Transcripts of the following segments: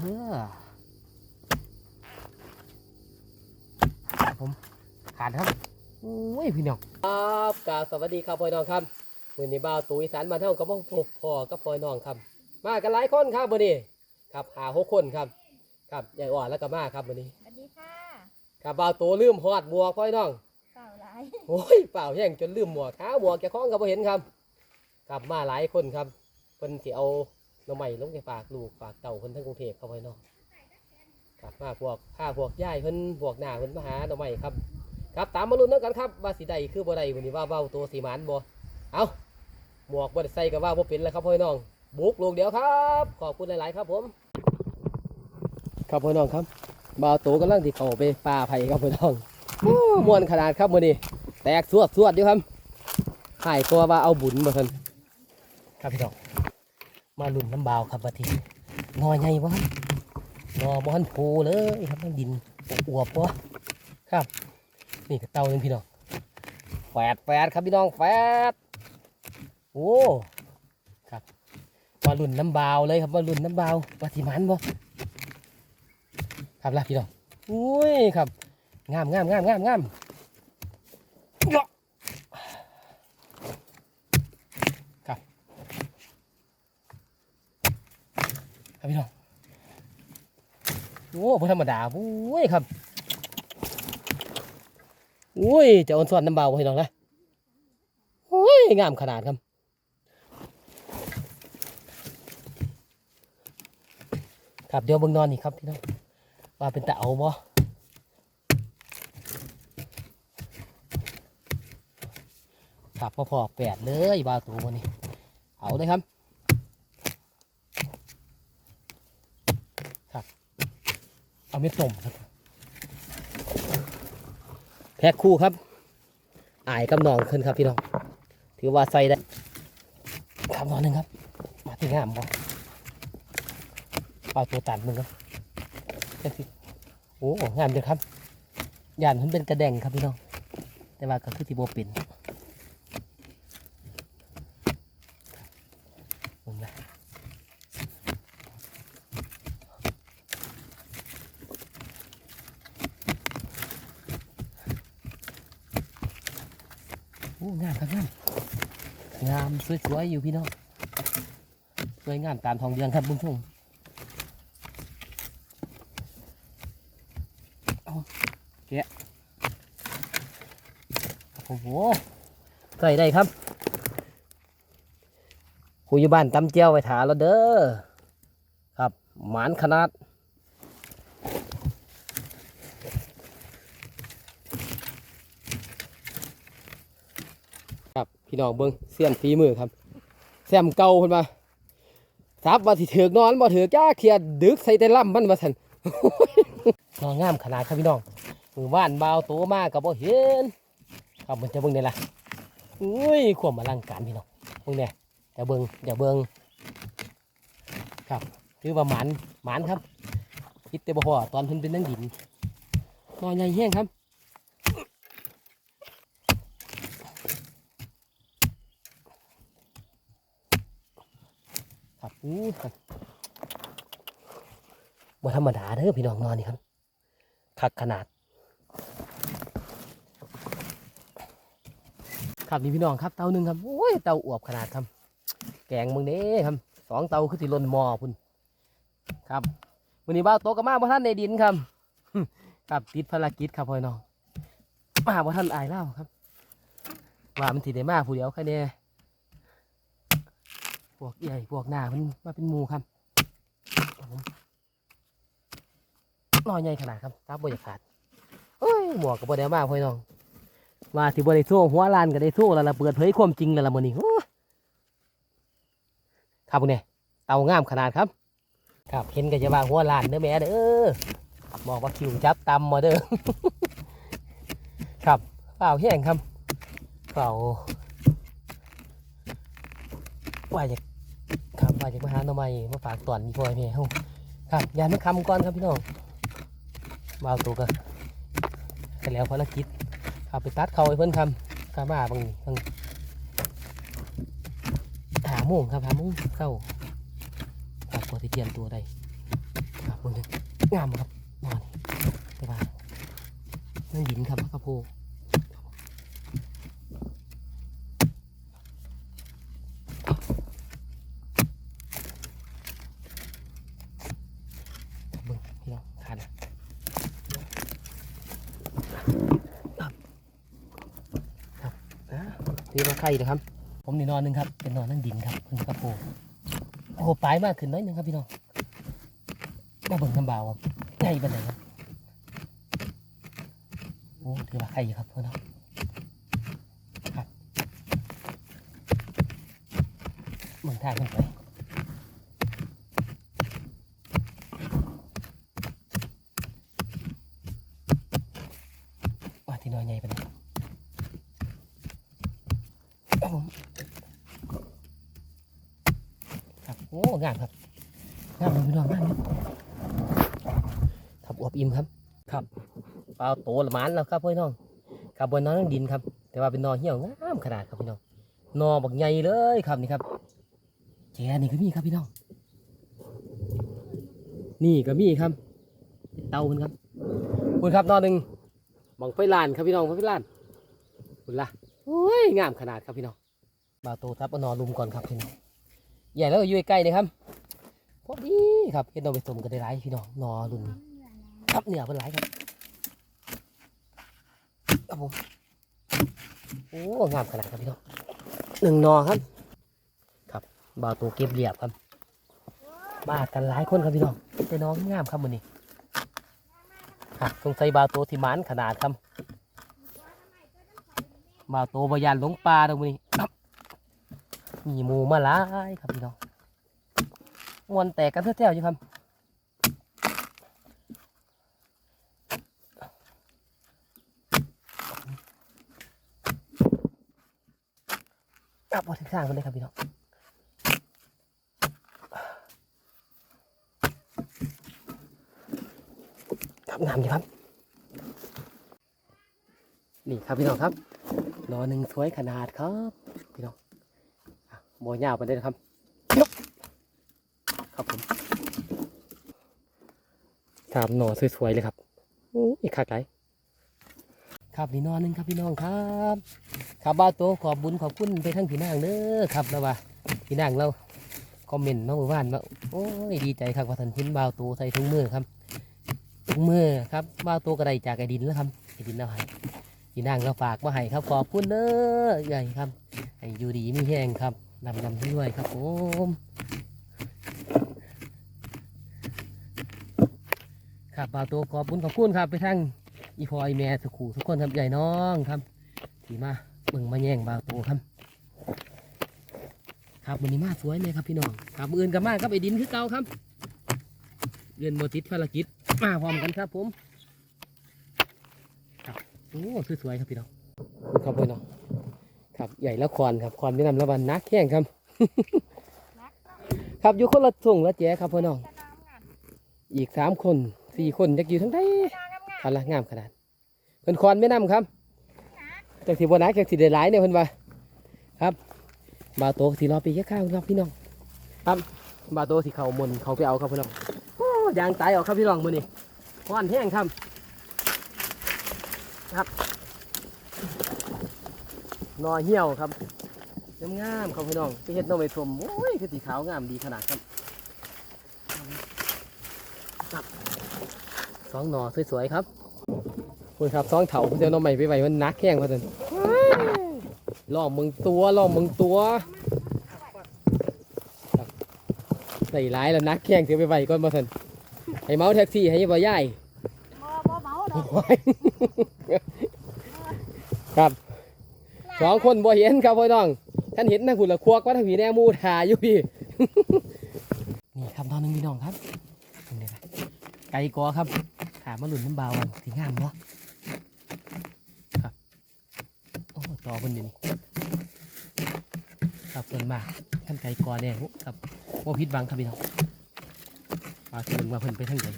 เพื่อครับผมขาดครับโอ้ยพี่น้องครับกราบสวัสดีครับพ่อน้องครับวันนี้บ่าวตุ้ยสารมานเท่ากับพ่อพ่อกับพ่อน้องครับ มากันหลายคนครับวันนี้ครับหาหกคนครับครับยายอ่อนแล้วก็มาครับวันนี้สวัสดีค่ะครับบ่าวตัวลืมหอดบัวกพ่อน้องเปล่าหลายโอ้ยเปล่าแย่งจนลืมหมวกเท้าหมวกแกคล้องกับเห็นครับกลับมาหลายคนครับเพิ่นสิเอา น้ำใหม่ลงไปฝากลูกฝากเต่าเพิ่นทั้งกรุงเทพเข้าไปเนาะกลับมาพวกข้าพวกย่ายเพิ่นพวกหน้าเพิ่นมาหาหน้ำใหม่ครับ ครับตามมาลุ้นนำกันครับว่าสิได้คือบ่ได้วันนี้ว่าเบ้าตัวสีหมานบ่เอาหมวกบ่ได้ใส่ก็ว่าบ่เป็นแล้วครับพ่อน้อง บุกลูกเดียวครับ ขอบคุณหลาย ๆ ครับผม ครับพ่อน้องครับบ่าวโตกำลังที่เขาไปป่าไผ่ครับพ่อน้องโอ้ม่วนขนาดครับมื้อนี้แตกสวดสวดอยู่ครับหายตัวว่าเอาบุญมาทันครับพี่น้อง มาลุ่นน้ำบาวครับวันทีนอใหญ่วะนอบ้านโพเลยครับต้องดินอวบๆวะครับ นี่ก็เตาหนึงพี่น้องแฝดแฝดครับพี่น้องแฝดโอ้ครับมาลุ่นน้ำบาวเลยครับมาลุ่นน้ำบาวปฏิมันบ่ครับล่ะพี่น้องอุ้ยครับงามงามงามงามงามเยอะครับ ครับพี่น้องโอ้พธรรมดาโอ้ยครับโอ้ยจะอ่อนสอนน้ำเบาพี่น้องนะโอ้ยงามขนาดครับครับเดี๋ยวเบิ่งนอนนี่ครับพี่น้องว่าเป็นตะเอาบ่ขับพอๆแปดเลยบาตูวันนี้เอาเลยครับ เอาเม็ดส้มครับ แพ็คคู่ครับอายกับน้องขึ้นครับพี่น้อง ถือว่าใส่ได้ครับนอนหนึ่งครับ มาที่งามบ่เอาตัวตันมึงครับโอ้งามเดียครับยานมันเป็นกระแดงครับพี่น้อง แต่ว่าก็คือที่โบเป็นมึงนะโอ้ งามครับงามงามสวยๆอยู่พี่น้องสวยงามตามทองเดือนครับบุญชมเอาแกะโอ้โหใส่ได้ครับคุยบ้านตำเจียวไปถาแล้วเด้อครับหมานขนาด ครับ พี่น้องเบิ้งเสี้ยนฝีมือครับแซมเก่าขึ้นมาทับว่าสิถือนอนบ่ถือจ้าเขียดดึกใส่แต่ล่ำมันมาสันนอนงามขนาดครับพี่น้องมือบ้านเบาวโตมากกับบ่เห็นครับมันจะเบิ้งได้ละอุ้ยความอลังการพี่น้องเบิ้งเนี่ยจะเบิ้งจะเบิ้งครับคือว่าหมานหมานครับคิดแต่บ่พอตอนเพิ่นเป็นนังดินนอนใหญ่แห้งครับ ครับ อู้ครับบ่ธรรมดาเด้อพี่น้องนอนนี่ครับคักขนาด ครับนี่พี่น้องครับเตาหนึ่งครับ โอ้ย เตาอวบขนาดครับ แกงมึงเด้ครับสองเตาคือสิลนมอพุ่นครับวันนี้บ้าวโตกับมาบ่ท่านในดินครับครับติดภารกิจครับพ่อน้องมาบ่ท่านอายเล่าครับ ว่ามันสิได้มาผู้เดียวแค่นี้ พวกใหญ่พวกหน้ามันมาเป็นหมูครับครับผมน้อยใหญ่ขนาดครับตับบริขาดเอ้ยหมวกกับบริเวมากพ่อน้องว่าที่บริโซ่หัวลานก็ได้โซ่แล้วล่ะเปิดเผยความจริงแล้วละมื้อนี้ครับพวกเนี่ยเตางามขนาดครับ ครับเห็นก็จะว่าหัวลานเด้อแม่เด้อบอกว่าคิวจับตำมาเด้อครับเปล่าแห้งครับเปล่าว่าจะครับ ว่าจะมหาหน่อไม้มาฝากตอนนี้พ่อยแม่เฮาครับยานมาคำก่อนครับพี่น้องมาเอาตัวกันกันแล้วภารกิจครับไปตัดเขาไอ้เพิ่อนคำกามาบางบางหาโมงครับหาโมงเข้าครับกว่าที่เตรียมตัวได้ครับเบิ่งงามครับนอนแต่ว่านั่นหินครับกระโพเบิ่งพี่น้องขาดนะ อ่า นี่มาไข่นะครับ ผมนี่นอนหนึ่งครับ เป็นนอนนั่งดินครับเพิ่นกระโปรงโอ้โหปลายมากขึ้นน้อยหนึงครับพี่น้องมาเบิ่งคำบ่าวครับใหญ่ปานไหนครับโอ้ถือว่าไข่ครับพี่น้องครับเบิ่งทางขึ้นไปว่าที่นอนใหญ่ปานไหน ครับครับผมครับโอ้งามครับงามเลยพี่น้องงามเลยครับอวบอิ่มครับ ครับปลาโตละหมานแล้วครับพี่น้องครับบนนอนนั่งดินครับ แต่ว่าเป็นนอเหี่ยวงามขนาดครับพี่น้องนอบักใหญ่เลยครับนี่ครับแจนี่ก็มีครับพี่น้องนี่ก็มีครับ เตาคุณครับคุณครับนอหนึ่งบังไฟลานครับพี่น้องบังไฟลานคุณล่ะโอ้ยงามขนาดครับพี่น้องบาโตทับอนอลุมก่อนครับพี่น้องใหญ่แล้วก็อยู่ใกล้ๆนะครับพอดีครับเห็นเราไปสมกันได้หลายพี่น้องนอลุมครับเหนือเป็นหลายครับครับผมโอ้งามขนาดครับพี่น้องหนึ่งนอครับ ครับบาโตเก็บเรียบครับมากันหลายคนครับพี่น้องแต่น้องงามครับมันนี้ครับสงสัยบาโตที่มันขนาดครับ บ่าวโตบยานหลงปลาตรงนี้มีหมูมาหลายครับพี่น้องมวนแตกกันเท่าๆอยู่ครับับมาถึงสร้างกันเลยครับพี่น้องครับงามอยู่ครับ นี่ครับพี่น้องครับ นอหนึ่งสวยขนาดครับพี่น้องอะโมยาวไปเลยนะครับยกครับผมครับหนอสวยๆเลยครับอ้ยคักไหลครับนี่นอหนึ่งครับพี่น้องครับครับบ้าโตขอบบุญขอบคุณไปทั้งพี่นางเด้อครับแล้วว่าพี่นางเราคอมเมนต์น้องหมู่บ้านว่าโอ้ยดีใจครับว่าท่านพินบ้าวโตใส่ถุงมือครับถุงมือครับบ้าวโตกระไดจากไอ้ดินแล้วครับไอ้ดินเอาให้ พี่นางเราฝากมาให้ครับขอบคุณเด้อใหญ่ครับให้อยู่ดีมีแห้งครับดำดำด้วยครับผมครับบ่าวโตขอบคุณขอบคุณครับ ไปทั้งอีพอยแม่สุขูทุกคนครับใหญ่น้องครับที่มาเบิ่งมาแย่งบ่าวโตครับครับวันนี้มาสวยเลยครับพี่น้องครับมื้ออื่นกับมาครับไอ้ดินคือเก่าครับเรียนโมติดภารกิจมาพร้อมกันครับผม โอ้สวยๆครับพี่น้องครับพี่น้องครับใหญ่แล้วควนครับควนไม่นำล้ววันนักแข่งครับ ครับอยู่คนละส่งละแจครับพี่น้อง อีกสามคนสี่คนจะอยู่ทั้งได้คันละงามขนาดเพิ่นควนไม่นำครับจากที่บนักจากที่ได้ายเนี่ยเพิ่นว่าครับบาโตสีรอปีแค่ข้าวรับพี่น้องครับบาโตสีเขามนเขาไปเอาครับพี่น้องโอ้ยางตายออกครับพี่น้องมือนี่ควันแห้งครับ นอเหี่ยวครับงามๆครับพี่น้องไปเฮ็ดหนอไม่ทมโอ้ยคือสีขาวงามดีขนาดครับครับสองหนอสวยๆครับคุณครับสองเถาเดี๋ยวหนอใหม่ไปไว้มันนักแข้งมาจนล่อมึงตัวล่อมึงตัวครับใส่ร้ายแล้วนักแข้งเสียไปไว้ก่อนมาสันให้เมาแท็กซี่ให้บ่ย่ายบ่บ่เมาดอกโอ้ย ครับสองคนบ่เห็นครับพี่น้อง ท่านเห็นนะคุณละควักว่าทางผีแน่มูถ่ายอยู่พี่ นี่ครับตอนหนึงพี่น้องครับนี่นะไก่กอครับถามมาหลุนน้ำเบาวันสีงามเนาะครับโอ้ต่อคนนี่ครับส่วนมากท่านไก่กอเนี่ครับว่าพิษบังครับพี่น้องมาถึงว่าเพิ่นไปทางไหน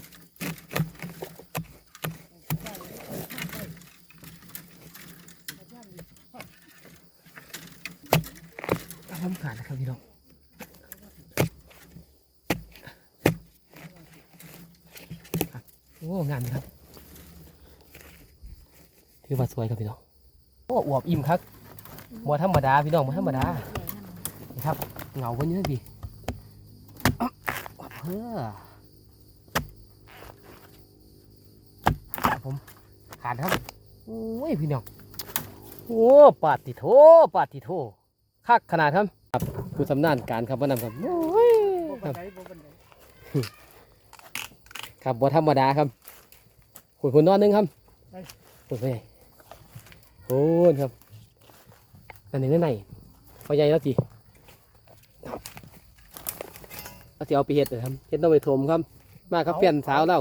ทำขาดนะครับพี่น้องโอ้งามครับ ถือว่าสวยครับพี่น้องโอ้อวบอิ่มครับบ่ธรรมดาพี่น้องบ่ธรรมดาครับเงาบนเยอะพี่เพื่อผมขาดครับโอ้ยพี่น้องโอ้ปาดติโถปาดติโถ คักขนาดครับครับผู้สำนานการครับมานำครับโอ้ยบ่คบัรันบไดบ่บันไดครับบ่ธรรมดาครับขุดขุนนอนหนึงครับขุดไปโอ้ยครับนั่นหนึ่งนั่นไหนพอใหญ่แล้วจีเอาสิเอาไปเห็ดเลยครับเห็ดต้องไปถมครับ มาครับเปลี่ยนสาวเรา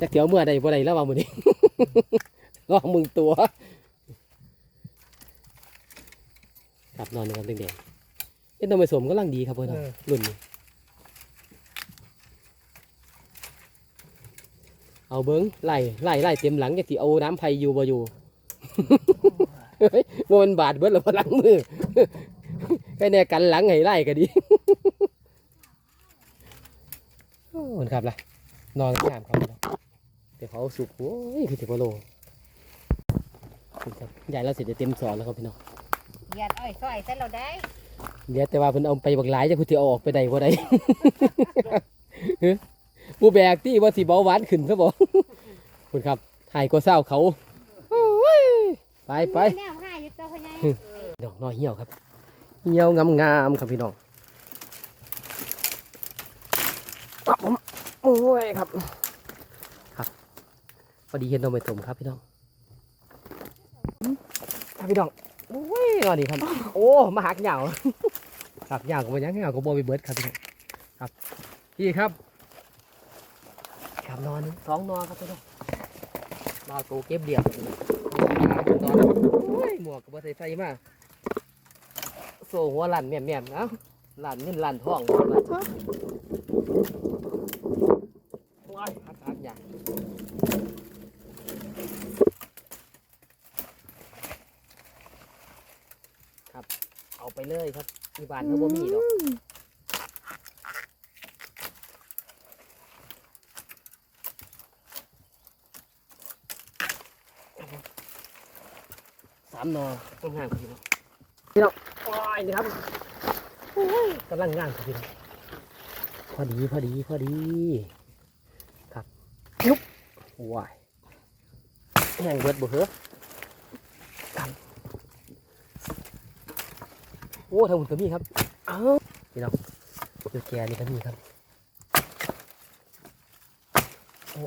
จะเกี่ยวเมื่อใดบ่ใดแล้วว่ามือนี้ลองมึงตัว ครับนอนนะครับแดงๆเห็ดต้องไปสมก็ลังดีครับเพื่อนครับรุ่นนี้เอาเบิ้งไล่ไล่ไล่เต็มหลังจากที่เอาน้ำไผ่อยู่บ่อยู่เฮ้ยว่ามันบาดเบิดแล้วพลังมือใครแน่กันหลังให้ไล่ก็ดีโอ้มันครับล่ะนอนงามครับเดี๋ยวเขาสุกโอ้ยคือสิบโลครับใหญ่แล้วเสร็จจะเต็มสอนแล้วครับพี่น้อง เหยียดอ้อยซอยใส่เราได้เดี๋ยวแต่ว่าเพิ่นเอาไปบักหลายจะคุณที่เอาออกไปได้บ่ได้ ผู้แบกที่ว่าสิเบาหวานขึ้นซะบ่คุณครับหายก็เศร้าเขาโอ้ยไปไปแนวห้าอยู่ตัวพ่อใหญ่ดอกน้อยเหี่ยวครับ เหี่ยวงามงามๆครับพี่น้องครับผมโอ้ยครับ ครับพอดีเห็นดอกไม้ตมครับพี่น้องครับพี่น้อง โอ้ยนอนดีครับ โอ้มาหักเหยาวครับเหยาวก็มายังเหยาวก็บอไปเบิร์ดครับพี่ครับพี่ครับครับนอนสองนอนครับพี่น้องนอนโตเก็บเดียบนอนโอ้ยหมวกกับใส่ไฟมาโซ่หัวหลั่นแม่มๆเอ้าหลั่นเงินหลั่นท้องว้ายหักหักอย่างครับ เอา ไปเลยครับที่บ้านเขาบ่มีดอกสามหนอต้องงานครับพี่น้องพี่น้องโอ้ยนี่ครับโอ้ยกำลังงานครับพี่น้องพอดีพอดีพอดี ครับยุบว้ายแห้งเบิดบ่เหรอครับ โอ้ทางหุ่นตัวนี้ครับเอ้าพี่น้องเดี๋ยวแกนี่ก็มีครับโอ้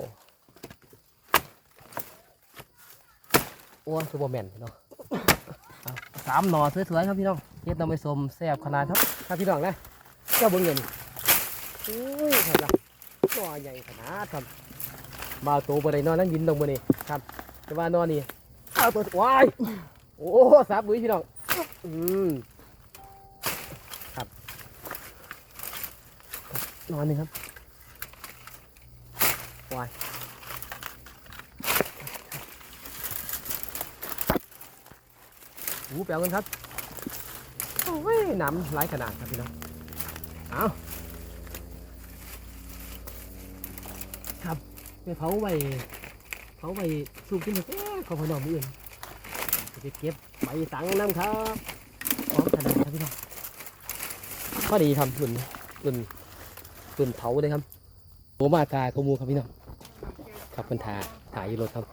โอ้คือบ่แม่นพี่น้องสามหน่อสวยๆครับพี่น้องเฮ็ดน้ำไปสมแซ่บขนาดครับครับพี่น้องนะเจ้าบิ่งเงินโอ้ยครับล่ะหน่อใหญ่ขนาดครับมาเอาตัวบ่ได้นอนนั่งยินตรงมื้อนี้ครับ แต่ว่านอนนี่เอาตัวว้ายโอ้สาบุยพี่น้องอืม นอนหนึ่งครับวายหูแปลวกันครับโอ้ยน้ำไหลขนาดครับพี่น้องเอาครับไปเผาไว้เผาไว้สูบกินแก่ของพี่น้องมืออื่นจะไปเก็บใบสังน้ำครับพร้อมขนาดครับพี่น้องพอดีครับรุ่นรุ่น ตุนเผาเลยครับโอมากาขโมูครับพี่น้องครับคนถ่ายถ่ายอยู่รถครับ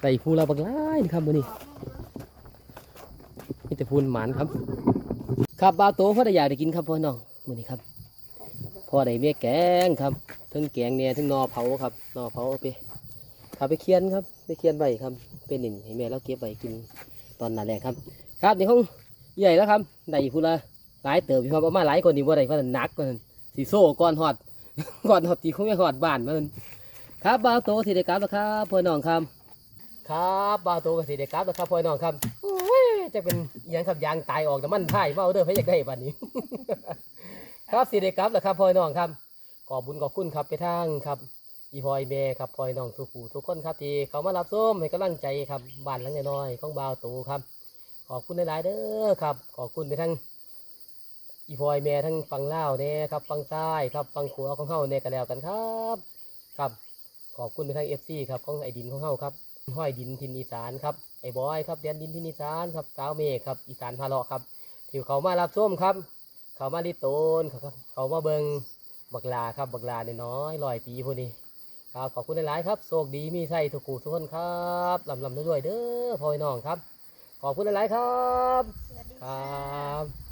ไต่พูเราบักไล่ครับมือนี้นี่แต่พูนหมานครับ ครับบาโตพ่อได้อยากได้กินครับพ่อน้องมือนี้ครับพ่อได้เมียแกงครับทั้งแกงเนี่ยทั้งนอเผาครับนอเผาเอาไปครับไปเคียนครับไปเคียนใบครับเป็นหนึ่งให้แม่เราเก็บใบกินตอนนั้นแหละครับ ครับในห้องใหญ่แล้วครับได้พูละหลายเติบอยู่ครับเอามาหลายคนนี่ว่าได้เพราะหนักกว่านั้น สีโซ่ก่อนหอดก่อนหอดตีคงไม่หอดบ้านมันครับบ่าวโตสิเดกลับแล้วครับพ่อน้องครับครับบ่าวโตกับสิเดกลับแล้วครับพ่อน้องครับจะเป็นยังครับยางตายออกแต่มันไถ่เบ้าเด้อพะอยากได้บัดนี้ ครับสิเดกลับแล้วครับพ่อน้องครับขอบบุญขอบคุณครับไปทางครับอีพอยเมครับพ่อน้องทุกผู้ทุกคนครับที่เขามารับส้มให้กำลังใจครับบ้านหลังน้อยของบ่าวโตครับ ขอบคุณหลายๆเด้อครับ ขอบคุณไปทาง อีพอยแม่ทั้งฟังลาวแน่ครับฟังใต้ครับฟังขัวของเฮาแน่ก็แล้วกันครับครับ ขอบคุณไปทาง FC ครับของไอ้ดินของเฮาครับห้อยดินทินอีสานครับไอ้บอยครับแดนดินทินอีสานครับสาวเมฆครับอีสานพาเลาะครับที่เขามารับชมครับ เขามาลิโตนเขาครับเขามาเบิงบักลาครับบักลาน้อยๆร้อยปีพอดีครับขอบคุณหลายๆครับโชคดีมีใส่ทุกคู่ทุกคนครับลำลำด้วยๆเด้อพ่อพี่น้องครับ ขอบคุณหลายๆครับสวัสดีคค่ะรับ